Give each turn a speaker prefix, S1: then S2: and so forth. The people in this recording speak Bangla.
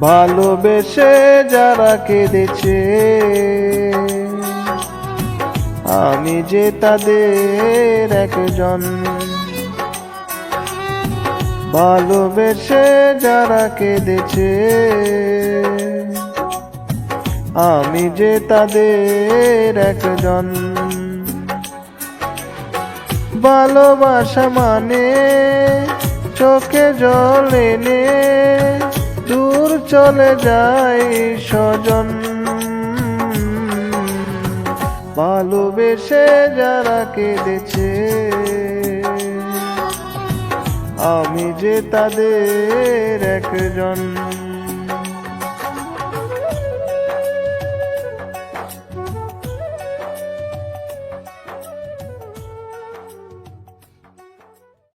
S1: ভালোবেসে যারা কেঁদেছে। আমি যে তাদের একজন। ভালোবেসে যারা কেঁদেছে। আমি যে তাদের একজন। ভালোবাসা মানে চোখে জল এনে চলে যায় স্বজন। ভালোবেসে যারা কেঁদেছে আমি যে তাদের একজন।